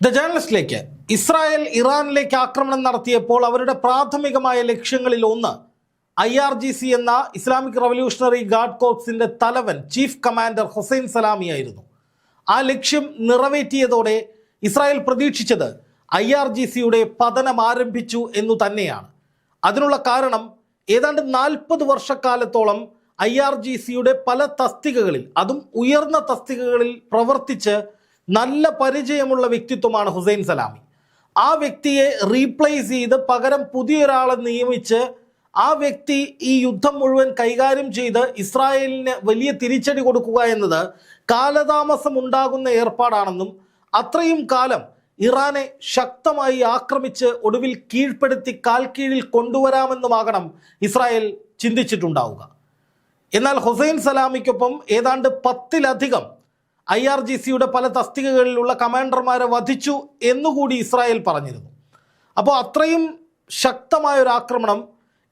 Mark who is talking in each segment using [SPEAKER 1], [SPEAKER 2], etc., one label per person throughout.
[SPEAKER 1] The ജേർണലിസ്റ്റിലേക്ക് Israel ഇറാനിലേക്ക് ആക്രമണം നടത്തിയപ്പോൾ അവരുടെ പ്രാഥമികമായ ലക്ഷ്യങ്ങളിൽ ഒന്ന് ഐ ആർ ജി സി എന്ന ഇസ്ലാമിക് റവല്യൂഷണറി ഗാർഡ് കോപ്സിന്റെ തലവൻ ചീഫ് കമാൻഡർ ഹുസൈൻ സലാമി ആയിരുന്നു ആ ലക്ഷ്യം നിറവേറ്റിയതോടെ ഇസ്രായേൽ പ്രതീക്ഷിച്ചത് ഐ ആർ ജി സിയുടെ പതനം ആരംഭിച്ചു എന്നു തന്നെയാണ്. അതിനുള്ള കാരണം ഏതാണ്ട് നാൽപ്പത് വർഷക്കാലത്തോളം ഐ ആർ ജി സിയുടെ പല തസ്തികകളിൽ അതും ഉയർന്ന തസ്തികകളിൽ പ്രവർത്തിച്ച് നല്ല പരിചയമുള്ള വ്യക്തിത്വമാണ് ഹുസൈൻ സലാമി. ആ വ്യക്തിയെ റീപ്ലേസ് ചെയ്ത് പകരം പുതിയൊരാളെ നിയമിച്ച് ആ വ്യക്തി ഈ യുദ്ധം മുഴുവൻ കൈകാര്യം ചെയ്ത് ഇസ്രായേലിന് വലിയ തിരിച്ചടി കൊടുക്കുക എന്നത് കാലതാമസം ഉണ്ടാകുന്ന ഏർപ്പാടാണെന്നും അത്രയും കാലം ഇറാനെ ശക്തമായി ആക്രമിച്ച് ഒടുവിൽ കീഴ്പ്പെടുത്തി കാൽ കീഴിൽ കൊണ്ടുവരാമെന്നുമാകണം ഇസ്രായേൽ ചിന്തിച്ചിട്ടുണ്ടാവുക. എന്നാൽ ഹുസൈൻ സലാമിക്കൊപ്പം ഏതാണ്ട് പത്തിലധികം ഐ ആർ ജി സിയുടെ പല തസ്തികകളിലുള്ള കമാൻഡർമാരെ വധിച്ചു എന്നുകൂടി ഇസ്രായേൽ പറഞ്ഞിരുന്നു. അപ്പോൾ അത്രയും ശക്തമായ ഒരു ആക്രമണം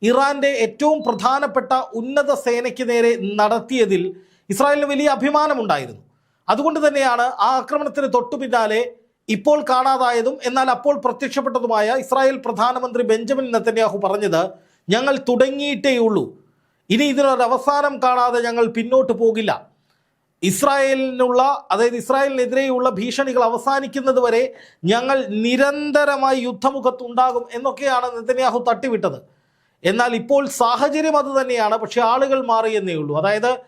[SPEAKER 1] ഇറാന്റെ ഏറ്റവും പ്രധാനപ്പെട്ട ഉന്നത സേനയ്ക്ക് നേരെ നടത്തിയതിൽ ഇസ്രായേലിന് വലിയ അഭിമാനമുണ്ടായിരുന്നു. അതുകൊണ്ട് തന്നെയാണ് ആ ആക്രമണത്തിന് തൊട്ടു പിന്നാലെ ഇപ്പോൾ കാണാതായതും എന്നാൽ അപ്പോൾ പ്രത്യക്ഷപ്പെട്ടതുമായ ഇസ്രായേൽ പ്രധാനമന്ത്രി ബെഞ്ചമിൻ നെത്തന്യാഹു പറഞ്ഞത് ഞങ്ങൾ തുടങ്ങിയിട്ടേയുള്ളൂ. ഇനി ഇതിനൊരവസാനം കാണാതെ ഞങ്ങൾ പിന്നോട്ട് പോകില്ല. ഇസ്രായേലിനുള്ള അതായത് ഇസ്രായേലിനെതിരെയുള്ള ഭീഷണികൾ അവസാനിക്കുന്നത് വരെ ഞങ്ങൾ നിരന്തരമായി യുദ്ധമുഖത്തുണ്ടാകും എന്നൊക്കെയാണ് നെതന്യാഹു തട്ടിവിട്ടത്. എന്നാൽ ഇപ്പോൾ സാഹചര്യം അത് തന്നെയാണ് പക്ഷെ ആളുകൾ മാറിയെന്നേ ഉള്ളൂ. അതായത്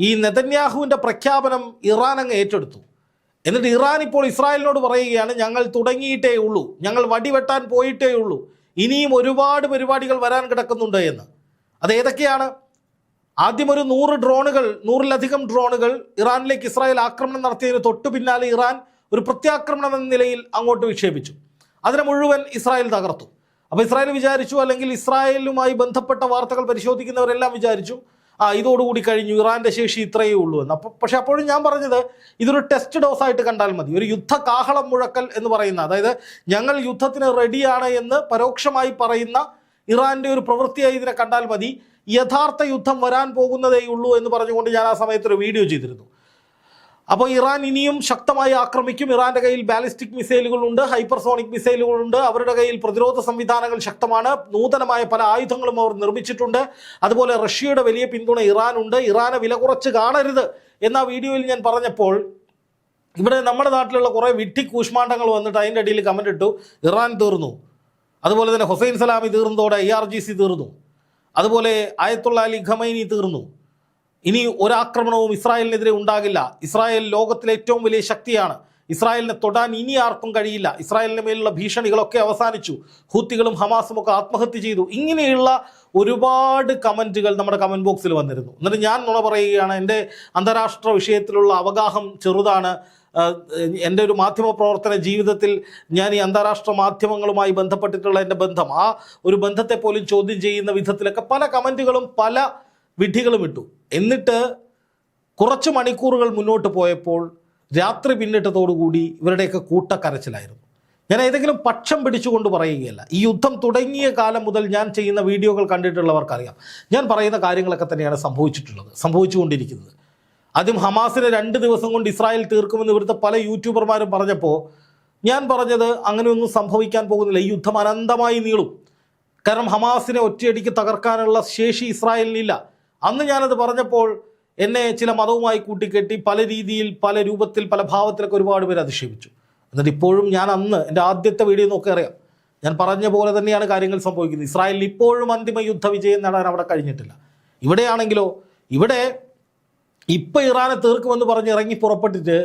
[SPEAKER 1] ഈ നെതന്യാഹുവിന്റെ പ്രഖ്യാപനം ഇറാൻ അങ്ങ് ഏറ്റെടുത്തു. എന്നിട്ട് ഇറാൻ ഇപ്പോൾ ഇസ്രായേലിനോട് പറയുകയാണ് ഞങ്ങൾ തുടങ്ങിയിട്ടേ ഉള്ളൂ. ഞങ്ങൾ വടിവെട്ടാൻ പോയിട്ടേ ഉള്ളൂ. ഇനിയും ഒരുപാട് പരിപാടികൾ വരാൻ കിടക്കുന്നുണ്ട് എന്ന്. അത് ഏതൊക്കെയാണ്? ആദ്യം ഒരു നൂറ് ഡ്രോണുകൾ നൂറിലധികം ഡ്രോണുകൾ ഇറാനിലേക്ക് ഇസ്രായേൽ ആക്രമണം നടത്തിയതിന് തൊട്ടു പിന്നാലെ ഇറാൻ ഒരു പ്രത്യാക്രമണം എന്ന നിലയിൽ അങ്ങോട്ട് വിക്ഷേപിച്ചു. അതിനെ മുഴുവൻ ഇസ്രായേൽ തകർത്തു. അപ്പോൾ ഇസ്രായേൽ വിചാരിച്ചു അല്ലെങ്കിൽ ഇസ്രായേലുമായി ബന്ധപ്പെട്ട വാർത്തകൾ പരിശോധിക്കുന്നവരെല്ലാം വിചാരിച്ചു ആ ഇതോടുകൂടി കഴിഞ്ഞു ഇറാന്റെ ശേഷി ഇത്രയേ ഉള്ളൂ എന്ന്. അപ്പോൾ പക്ഷേ അപ്പോഴും ഞാൻ പറഞ്ഞത് ഇതൊരു ടെസ്റ്റ് ഡോസ് ആയിട്ട് കണ്ടാൽ മതി. ഒരു യുദ്ധ കാഹളം മുഴക്കൽ എന്ന് പറയുന്ന അതായത് ഞങ്ങൾ യുദ്ധത്തിന് റെഡിയാണ് എന്ന് പരോക്ഷമായി പറയുന്ന ഇറാന്റെ ഒരു പ്രവൃത്തിയായി ഇതിനെ കണ്ടാൽ മതി. യഥാർത്ഥ യുദ്ധം വരാൻ പോകുന്നതേ ഉള്ളൂ എന്ന് പറഞ്ഞുകൊണ്ട് ഞാൻ ആ സമയത്ത് ഒരു വീഡിയോ ചെയ്തിരുന്നു. അപ്പോൾ ഇറാൻ ഇനിയും ശക്തമായി ആക്രമിക്കും. ഇറാന്റെ കയ്യിൽ ബാലിസ്റ്റിക് മിസൈലുകളുണ്ട് ഹൈപ്പർസോണിക് മിസൈലുകളുണ്ട് അവരുടെ കയ്യിൽ പ്രതിരോധ സംവിധാനങ്ങൾ ശക്തമാണ്. നൂതനമായ പല ആയുധങ്ങളും അവർ നിർമ്മിച്ചിട്ടുണ്ട്. അതുപോലെ റഷ്യയുടെ വലിയ പിന്തുണ ഇറാനുണ്ട്. ഇറാനെ വില കുറച്ച് കാണരുത് എന്ന വീഡിയോയിൽ ഞാൻ പറഞ്ഞപ്പോൾ ഇവിടെ നമ്മുടെ നാട്ടിലുള്ള കുറേ വിട്ടി കൂഷ്മാണ്ടങ്ങൾ വന്നിട്ട് അതിന്റെ അടിയിൽ കമന്റ് ഇട്ടു. ഇറാൻ തീർന്നു. അതുപോലെ തന്നെ ഹുസൈൻ സലാമി തീർന്നതോടെ ഐ ആർ ജി സി തീർന്നു. അതുപോലെ ആയത്തുള്ള അലി ഖമൈനി തീർന്നു. ഇനി ഒരാക്രമണവും ഇസ്രായേലിനെതിരെ ഉണ്ടാകില്ല. ഇസ്രായേൽ ലോകത്തിലെ ഏറ്റവും വലിയ ശക്തിയാണ്. ഇസ്രായേലിനെ തൊടാൻ ഇനി ആർക്കും കഴിയില്ല. ഇസ്രായേലിന് മേലുള്ള ഭീഷണികളൊക്കെ അവസാനിച്ചു. ഹൂത്തികളും ഹമാസും ഒക്കെ ആത്മഹത്യ ചെയ്തു. ഇങ്ങനെയുള്ള ഒരുപാട് കമന്റുകൾ നമ്മുടെ കമന്റ് ബോക്സിൽ വന്നിരുന്നു. എന്നിട്ട് ഞാൻ നുണ പറയുകയാണ് എന്റെ അന്താരാഷ്ട്ര വിഷയത്തിലുള്ള അവഗാഹം ചെറുതാണ്. എന്റെ ഒരു മാധ്യമ പ്രവർത്തന ജീവിതത്തിൽ ഞാൻ ഈ അന്താരാഷ്ട്ര മാധ്യമങ്ങളുമായി ബന്ധപ്പെട്ടിട്ടുള്ള എന്റെ ബന്ധം ആ ഒരു ബന്ധത്തെ പോലും ചോദ്യം ചെയ്യുന്ന വിധത്തിലൊക്കെ പല കമന്റുകളും പല വിധികളും ഇട്ടു. എന്നിട്ട് കുറച്ച് മണിക്കൂറുകൾ മുന്നോട്ട് പോയപ്പോൾ രാത്രി പിന്നിട്ടതോടുകൂടി ഇവരുടെയൊക്കെ കൂട്ടക്കരച്ചിലായിരുന്നു. ഞാൻ ഏതെങ്കിലും പക്ഷം പിടിച്ചുകൊണ്ട് പറയുകയല്ല ഈ യുദ്ധം തുടങ്ങിയ കാലം മുതൽ ഞാൻ ചെയ്യുന്ന വീഡിയോകൾ കണ്ടിട്ടുള്ളവർക്കറിയാം. ഞാൻ പറയുന്ന കാര്യങ്ങളൊക്കെ തന്നെയാണ് സംഭവിച്ചിട്ടുള്ളത് സംഭവിച്ചുകൊണ്ടിരിക്കുന്നത്. ആദ്യം ഹമാസിനെ രണ്ട് ദിവസം കൊണ്ട് ഇസ്രായേൽ തീർക്കുമെന്ന് ഇവിടുത്തെ പല യൂട്യൂബർമാരും പറഞ്ഞപ്പോൾ ഞാൻ പറഞ്ഞത് അങ്ങനെയൊന്നും സംഭവിക്കാൻ പോകുന്നില്ല. ഈ യുദ്ധം അനന്തമായി നീളും. കാരണം ഹമാസിനെ ഒറ്റയടിക്ക് തകർക്കാനുള്ള ശേഷി ഇസ്രായേലിനില്ല അന്ന് ഞാനത് പറഞ്ഞപ്പോൾ എന്നെ ചില മതവുമായി കൂട്ടിക്കെട്ടി പല രീതിയിൽ പല രൂപത്തിൽ പല ഭാവത്തിലൊക്കെ ഒരുപാട് പേര് അധിക്ഷേപിച്ചു. എന്നിട്ട് ഇപ്പോഴും ഞാൻ അന്ന് എന്റെ ആദ്യത്തെ വീഡിയോ നോക്കി അറിയാം. ഞാൻ പറഞ്ഞ പോലെ തന്നെയാണ് കാര്യങ്ങൾ സംഭവിക്കുന്നത്. ഇസ്രായേലിൽ ഇപ്പോഴും അന്തിമ യുദ്ധ വിജയം നേടാൻ അവിടെ കഴിഞ്ഞിട്ടില്ല. ഇവിടെയാണെങ്കിലോ ഇവിടെ ഇപ്പം ഇറാനെ തീർക്കുമെന്ന് പറഞ്ഞ് ഇറങ്ങി പുറപ്പെട്ടിട്ട്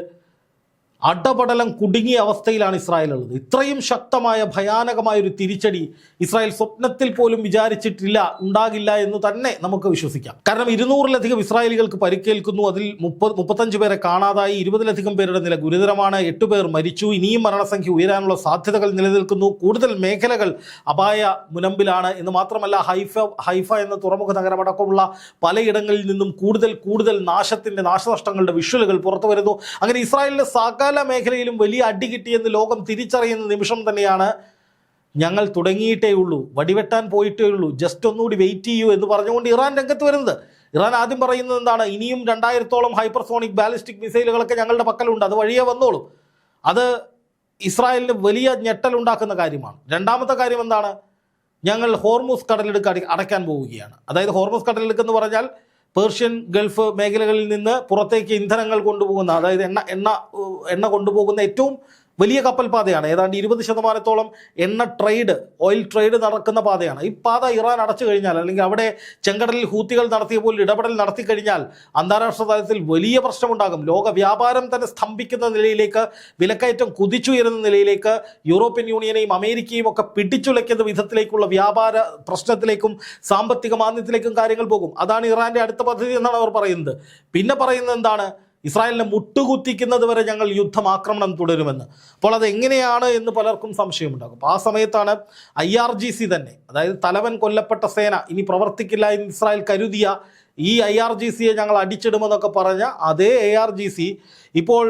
[SPEAKER 1] അടപടലം കുടുങ്ങിയ അവസ്ഥയിലാണ് ഇസ്രായേൽ ഉള്ളത് ഇത്രയും ശക്തമായ ഭയാനകമായ ഒരു തിരിച്ചടി ഇസ്രായേൽ സ്വപ്നത്തിൽ പോലും വിചാരിച്ചിട്ടില്ല ഉണ്ടാകില്ല എന്ന് തന്നെ നമുക്ക് വിശ്വസിക്കാം. കാരണം ഇരുന്നൂറിലധികം ഇസ്രായേലികൾക്ക് പരിക്കേൽക്കുന്നു. അതിൽ മുപ്പത് മുപ്പത്തഞ്ച് പേരെ കാണാതായി. ഇരുപതിലധികം പേരുടെ നില ഗുരുതരമാണ്. എട്ട് പേർ മരിച്ചു. ഇനിയും മരണസംഖ്യ ഉയരാനുള്ള സാധ്യതകൾ നിലനിൽക്കുന്നു. കൂടുതൽ മേഖലകൾ അപായ മുനമ്പിലാണ്. എന്ന് മാത്രമല്ല ഹൈഫ ഹൈഫ എന്ന തുറമുഖ നഗരമടക്കമുള്ള പലയിടങ്ങളിൽ നിന്നും കൂടുതൽ കൂടുതൽ നാശത്തിന്റെ നാശനഷ്ടങ്ങളുടെ വിഷ്വലുകൾ പുറത്തു വരുന്നു അങ്ങനെ ഇസ്രായേലിന്റെ സകല മേഖലയിലും വലിയ അടി കിട്ടിയെന്ന് ലോകം തിരിച്ചറിയുന്ന നിമിഷം തന്നെയാണ് ഞങ്ങൾ തുടങ്ങിയിട്ടേ ഉള്ളൂ. വടിവെട്ടാൻ പോയിട്ടേ ഉള്ളൂ. ജസ്റ്റ് ഒന്നുകൂടി വെയിറ്റ് ചെയ്യൂ എന്ന് പറഞ്ഞുകൊണ്ട് ഇറാൻ രംഗത്ത് വരുന്നത്. ഇറാൻ ആദ്യം പറയുന്നത് എന്താണ്? ഇനിയും രണ്ടായിരത്തോളം ഹൈപ്പർസോണിക് ബാലിസ്റ്റിക് മിസൈലുകളൊക്കെ ഞങ്ങളുടെ പക്കലുണ്ട്. അത് വഴിയേ വന്നോളും. അത് ഇസ്രായേലിന് വലിയ ഞെട്ടലുണ്ടാക്കുന്ന കാര്യമാണ്. രണ്ടാമത്തെ കാര്യം എന്താണ്? ഞങ്ങൾ ഹോർമൂസ് കടലെടുക്ക് അടി അടയ്ക്കാൻ പോവുകയാണ്. അതായത് ഹോർമൂസ് കടലിടുക്ക് എന്ന് പറഞ്ഞാൽ പേർഷ്യൻ ഗൾഫ് മേഖലകളിൽ നിന്ന് പുറത്തേക്ക് ഇന്ധനങ്ങൾ കൊണ്ടുപോകുന്ന അതായത് എണ്ണ എണ്ണ എണ്ണ കൊണ്ടുപോകുന്ന ഏറ്റവും വലിയ കപ്പൽ പാതയാണ്. ഏതാണ്ട് ഇരുപത് ശതമാനത്തോളം എണ്ണ ട്രേഡ് ഓയിൽ ട്രേഡ് നടക്കുന്ന പാതയാണ്. ഈ പാത ഇറാൻ അടച്ചു കഴിഞ്ഞാൽ അല്ലെങ്കിൽ അവിടെ ചെങ്കടലിൽ ഹൂത്തികൾ നടത്തിയ പോലെ ഇടപെടൽ നടത്തി കഴിഞ്ഞാൽ അന്താരാഷ്ട്ര തലത്തിൽ വലിയ പ്രശ്നമുണ്ടാകും. ലോക വ്യാപാരം തന്നെ സ്തംഭിക്കുന്ന നിലയിലേക്ക് വിലക്കയറ്റം കുതിച്ചുയരുന്ന നിലയിലേക്ക് യൂറോപ്യൻ യൂണിയനെയും അമേരിക്കയും ഒക്കെ പിടിച്ചുലയ്ക്കുന്ന വിധത്തിലേക്കുള്ള വ്യാപാര പ്രശ്നത്തിലേക്കും സാമ്പത്തിക മാന്ദ്യത്തിലേക്കും കാര്യങ്ങൾ പോകും. അതാണ് ഇറാന്റെ അടുത്ത പദ്ധതി എന്നാണ് അവർ പറയുന്നത്. പിന്നെ പറയുന്നത് എന്താണ്? ഇസ്രായേലിനെ മുട്ടുകുത്തിക്കുന്നത് വരെ ഞങ്ങൾ യുദ്ധം ആക്രമണം തുടരുമെന്ന്. അപ്പോൾ അത് എങ്ങനെയാണ് എന്ന് പലർക്കും സംശയമുണ്ടാകും. അപ്പോൾ ആ സമയത്താണ് ഐ ആർ ജി സി തന്നെ അതായത് തലവൻ കൊല്ലപ്പെട്ട സേന ഇനി പ്രവർത്തിക്കില്ല എന്ന് ഇസ്രായേൽ കരുതിയ ഈ ഐ ആർ ജി സിയെ ഞങ്ങൾ അടിച്ചിടുമെന്നൊക്കെ പറഞ്ഞ അതേ ഐ ആർ ജി സി ഇപ്പോൾ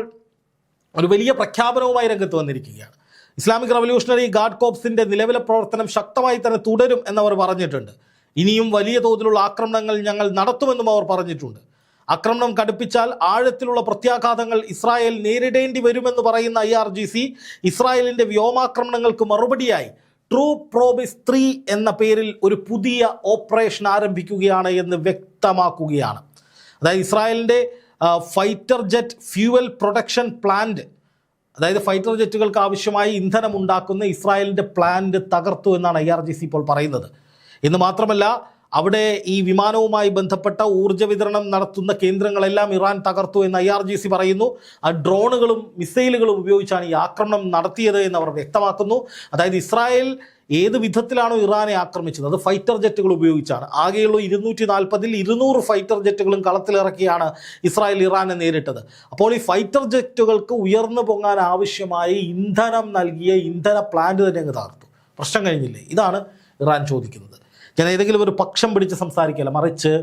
[SPEAKER 1] ഒരു വലിയ പ്രഖ്യാപനവുമായി രംഗത്ത് വന്നിരിക്കുകയാണ്. ഇസ്ലാമിക് റവല്യൂഷണറി ഗാർഡ് കോപ്സിന്റെ നിലവിലെ പ്രവർത്തനം ശക്തമായി തന്നെ തുടരും എന്നവർ പറഞ്ഞിട്ടുണ്ട്. ഇനിയും വലിയ തോതിലുള്ള ആക്രമണങ്ങൾ ഞങ്ങൾ നടത്തുമെന്നും അവർ പറഞ്ഞിട്ടുണ്ട്. ആക്രമണം കടുപ്പിച്ചാൽ ആഴത്തിലുള്ള പ്രത്യാഘാതങ്ങൾ ഇസ്രായേൽ നേരിടേണ്ടി വരുമെന്ന് പറയുന്ന ഐ ആർ ജി സി ഇസ്രായേലിന്റെ വ്യോമാക്രമണങ്ങൾക്ക് മറുപടിയായി ട്രൂ പ്രോബിസ് ത്രീ എന്ന പേരിൽ ഒരു പുതിയ ഓപ്പറേഷൻ ആരംഭിക്കുകയാണ് എന്ന് വ്യക്തമാക്കുകയാണ്. അതായത് ഇസ്രായേലിന്റെ fighter jet fuel production plant അതായത് ഫൈറ്റർ ജെറ്റുകൾക്ക് ആവശ്യമായി ഇന്ധനം ഉണ്ടാക്കുന്ന ഇസ്രായേലിന്റെ പ്ലാന്റ് തകർത്തു എന്നാണ് ഐ ആർ ജി സി ഇപ്പോൾ പറയുന്നത്. എന്ന് മാത്രമല്ല അവിടെ ഈ വിമാനവുമായി ബന്ധപ്പെട്ട ഊർജ വിതരണം നടത്തുന്ന കേന്ദ്രങ്ങളെല്ലാം ഇറാൻ തകർത്തു എന്ന് ഐ ആർ ജി സി പറയുന്നു. ഡ്രോണുകളും മിസൈലുകളും ഉപയോഗിച്ചാണ് ഈ ആക്രമണം നടത്തിയത് എന്ന് അവർ വ്യക്തമാക്കുന്നു. അതായത് ഇസ്രായേൽ ഏത് വിധത്തിലാണോ ഇറാനെ ആക്രമിച്ചത് അത് ഫൈറ്റർ ജെറ്റുകൾ ഉപയോഗിച്ചാണ്. ആകെയുള്ള ഇരുന്നൂറ്റി നാൽപ്പതിൽ ഇരുന്നൂറ് ഫൈറ്റർ ജെറ്റുകളും കളത്തിലിറക്കിയാണ് ഇസ്രായേൽ ഇറാനെ നേരിട്ടത്. അപ്പോൾ ഈ ഫൈറ്റർ ജെറ്റുകൾക്ക് ഉയർന്നു പൊങ്ങാൻ ആവശ്യമായി ഇന്ധനം നൽകിയ ഇന്ധന പ്ലാന്റ് തന്നെ അങ്ങ് തകർത്തു. പ്രശ്നം കഴിഞ്ഞില്ലേ? ഇതാണ് ഇറാൻ ചോദിക്കുന്നത്. ഞാൻ ഏതെങ്കിലും ഒരു പക്ഷം പിടിച്ച് സംസാരിക്കില്ല മറിച്ച്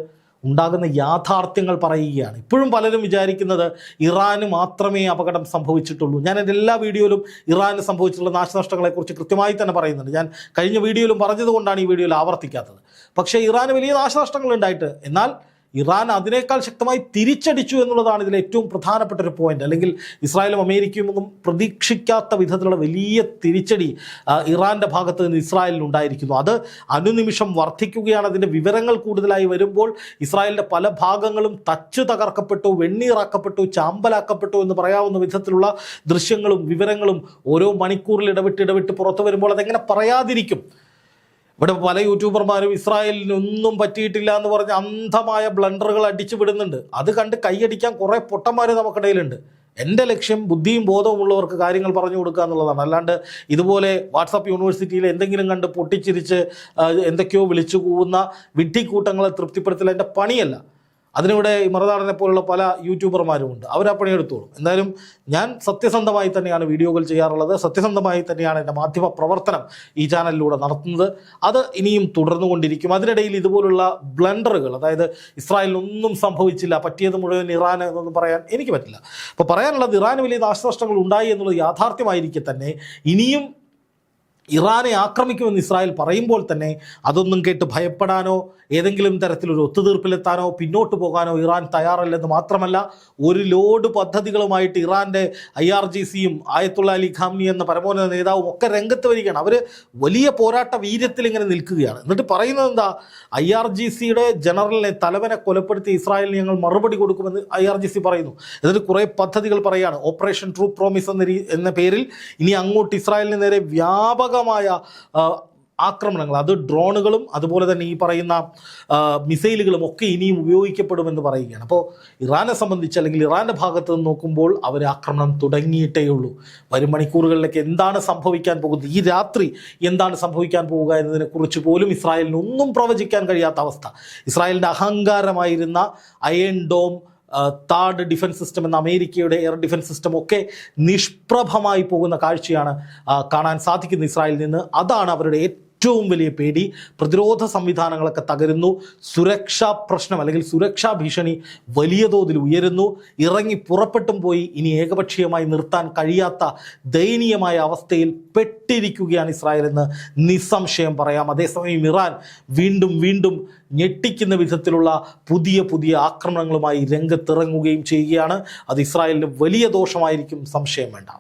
[SPEAKER 1] ഉണ്ടാകുന്ന യാഥാർത്ഥ്യങ്ങൾ പറയുകയാണ്. ഇപ്പോഴും പലരും വിചാരിക്കുന്നത് ഇറാന് മാത്രമേ അപകടം സംഭവിച്ചിട്ടുള്ളൂ. ഞാൻ എന്റെ എല്ലാ വീഡിയോയിലും ഇറാന് സംഭവിച്ചിട്ടുള്ള നാശനഷ്ടങ്ങളെക്കുറിച്ച് കൃത്യമായി തന്നെ പറയുന്നുണ്ട്. ഞാൻ കഴിഞ്ഞ വീഡിയോയിലും പറഞ്ഞതുകൊണ്ടാണ് ഈ വീഡിയോയിൽ ആവർത്തിക്കാത്തത്. പക്ഷേ ഇറാന് വലിയ നാശനഷ്ടങ്ങൾ ഉണ്ടായിട്ട് എന്നാൽ ഇറാൻ അതിനേക്കാൾ ശക്തമായി തിരിച്ചടിച്ചു എന്നുള്ളതാണ് ഇതിലെ ഏറ്റവും പ്രധാനപ്പെട്ട ഒരു പോയിന്റ് അല്ലെങ്കിൽ ഇസ്രായേലും അമേരിക്കയും ഒന്നും പ്രതീക്ഷിക്കാത്ത വിധത്തിലുള്ള വലിയ തിരിച്ചടി ഇറാന്റെ ഭാഗത്ത് നിന്ന് ഇസ്രായേലിൽ ഉണ്ടായിരിക്കുന്നു. അത് അനുനിമിഷം വർദ്ധിക്കുകയാണ്. അതിന്റെ വിവരങ്ങൾ കൂടുതലായി വരുമ്പോൾ ഇസ്രായേലിന്റെ പല ഭാഗങ്ങളും തച്ചു തകർക്കപ്പെട്ടു വെണ്ണീറാക്കപ്പെട്ടു ചാമ്പലാക്കപ്പെട്ടു എന്ന് പറയാവുന്ന വിധത്തിലുള്ള ദൃശ്യങ്ങളും വിവരങ്ങളും ഓരോ മണിക്കൂറിൽ ഇടവിട്ട് ഇടവിട്ട് പുറത്തു വരുമ്പോൾ അതെങ്ങനെ പറയാതിരിക്കും? ഇവിടെ പല യൂട്യൂബർമാരും ഇസ്രായേലിനൊന്നും പറ്റിയിട്ടില്ല എന്ന് പറഞ്ഞ് അന്ധമായ ബ്ലണ്ടറുകൾ അടിച്ചു വിടുന്നുണ്ട്. അത് കണ്ട് കൈയടിക്കാൻ കുറേ പൊട്ടന്മാർ നമുക്കിടയിലുണ്ട്. എന്റെ ലക്ഷ്യം ബുദ്ധിയും ബോധവും ഉള്ളവർക്ക് കാര്യങ്ങൾ പറഞ്ഞു കൊടുക്കുക എന്നുള്ളതാണ്. അല്ലാണ്ട് ഇതുപോലെ വാട്സപ്പ് യൂണിവേഴ്സിറ്റിയിൽ എന്തെങ്കിലും കണ്ട് പൊട്ടിച്ചിരിച്ച് എന്തൊക്കെയോ വിളിച്ചു കൂവുന്ന വിഡ്ഢിക്കൂട്ടങ്ങളെ തൃപ്തിപ്പെടുത്തൽ എന്റെ പണിയല്ല. അതിനിവിടെ മറുനാടനെ പോലുള്ള പല യൂട്യൂബർമാരും ഉണ്ട് അവർ ആ പണിയെടുത്തോളും. എന്തായാലും ഞാൻ സത്യസന്ധമായി തന്നെയാണ് വീഡിയോകൾ ചെയ്യാറുള്ളത്. സത്യസന്ധമായി തന്നെയാണ് എന്റെ മാധ്യമ പ്രവർത്തനം ഈ ചാനലിലൂടെ നടത്തുന്നത്. അത് ഇനിയും തുടർന്നുകൊണ്ടിരിക്കും. അതിനിടയിൽ ഇതുപോലുള്ള ബ്ലണ്ടറുകൾ അതായത് ഇസ്രായേലിനൊന്നും സംഭവിച്ചില്ല പറ്റിയത് മുഴുവൻ ഇറാൻ എന്നൊന്നും പറയാൻ എനിക്ക് പറ്റില്ല. അപ്പോൾ പറയാനുള്ളത് ഇറാന് വലിയ നാശനഷ്ടങ്ങൾ ഉണ്ടായി എന്നുള്ളത് യാഥാർത്ഥ്യമായിരിക്കെ തന്നെ ഇനിയും ഇറാനെ ആക്രമിക്കുമെന്ന് ഇസ്രായേൽ പറയുമ്പോൾ തന്നെ അതൊന്നും കേട്ട് ഭയപ്പെടാനോ ഏതെങ്കിലും തരത്തിലൊരു ഒത്തുതീർപ്പിലെത്താനോ പിന്നോട്ട് പോകാനോ ഇറാൻ തയ്യാറല്ലെന്ന് മാത്രമല്ല ഒരു ലോഡ് പദ്ധതികളുമായിട്ട് ഇറാന്റെ ഐ ആർ ജി സിയും ആയത്തുള്ള അലി ഖാംനി എന്ന പരമോന്നത നേതാവും ഒക്കെ രംഗത്ത് വരികയാണ്. അവർ വലിയ പോരാട്ട വീര്യത്തിൽ ഇങ്ങനെ നിൽക്കുകയാണ്. എന്നിട്ട് പറയുന്നത് എന്താ? ഐ ആർ ജി സിയുടെ ജനറലിനെ തലവനെ കൊലപ്പെടുത്തി ഇസ്രായേലിന് ഞങ്ങൾ മറുപടി കൊടുക്കുമെന്ന് ഐ ആർ ജി സി പറയുന്നു. എന്നിട്ട് കുറേ പദ്ധതികൾ പറയുകയാണ്. ഓപ്പറേഷൻ ട്രൂ പ്രോമിസ് എന്ന എന്ന പേരിൽ ഇനി അങ്ങോട്ട് ഇസ്രായേലിന് നേരെ വ്യാപകമായ ആക്രമണങ്ങൾ. അത് ഡ്രോണുകളും അതുപോലെ തന്നെ ഈ പറയുന്ന മിസൈലുകളും ഒക്കെ ഇനിയും ഉപയോഗിക്കപ്പെടുമെന്ന് പറയുകയാണ്. അപ്പോൾ ഇറാനെ സംബന്ധിച്ച് അല്ലെങ്കിൽ ഇറാന്റെ ഭാഗത്ത് നിന്ന് നോക്കുമ്പോൾ അവർ ആക്രമണം തുടങ്ങിയിട്ടേ ഉള്ളൂ. വരും മണിക്കൂറുകളിലേക്ക് എന്താണ് സംഭവിക്കാൻ പോകുന്നത്? ഈ രാത്രി എന്താണ് സംഭവിക്കാൻ പോവുക എന്നതിനെക്കുറിച്ച് പോലും ഇസ്രായേലിന് ഒന്നും പ്രവചിക്കാൻ കഴിയാത്ത അവസ്ഥ. ഇസ്രായേലിന്റെ അഹങ്കാരമായിരുന്ന അയൺ ഡോം താഡ് ഡിഫൻസ് സിസ്റ്റം എന്ന അമേരിക്കയുടെ എയർ ഡിഫൻസ് സിസ്റ്റം ഒക്കെ നിഷ്പ്രഭമായി പോകുന്ന കാഴ്ചയാണ് കാണാൻ സാധിക്കുന്നത് ഇസ്രായേലിൽ നിന്ന്. അതാണ് അവരുടെ ഏറ്റവും വലിയ പേടി പ്രതിരോധ സംവിധാനങ്ങളൊക്കെ തകരുന്നു. സുരക്ഷാ പ്രശ്നം അല്ലെങ്കിൽ സുരക്ഷാ ഭീഷണി വലിയ തോതിൽ ഉയരുന്നു. ഇറങ്ങി പുറപ്പെട്ടും പോയി ഇനി ഏകപക്ഷീയമായി നിർത്താൻ കഴിയാത്ത ദയനീയമായ അവസ്ഥയിൽ പെട്ടിരിക്കുകയാണ് ഇസ്രായേൽ എന്ന് നിസ്സംശയം പറയാം. അതേസമയം ഇറാൻ വീണ്ടും വീണ്ടും ഞെട്ടിക്കുന്ന വിധത്തിലുള്ള പുതിയ പുതിയ ആക്രമണങ്ങളുമായി രംഗത്തിറങ്ങുകയും ചെയ്യുകയാണ്. അത് ഇസ്രായേലിന് വലിയ ദോഷമായിരിക്കും. സംശയം വേണ്ട.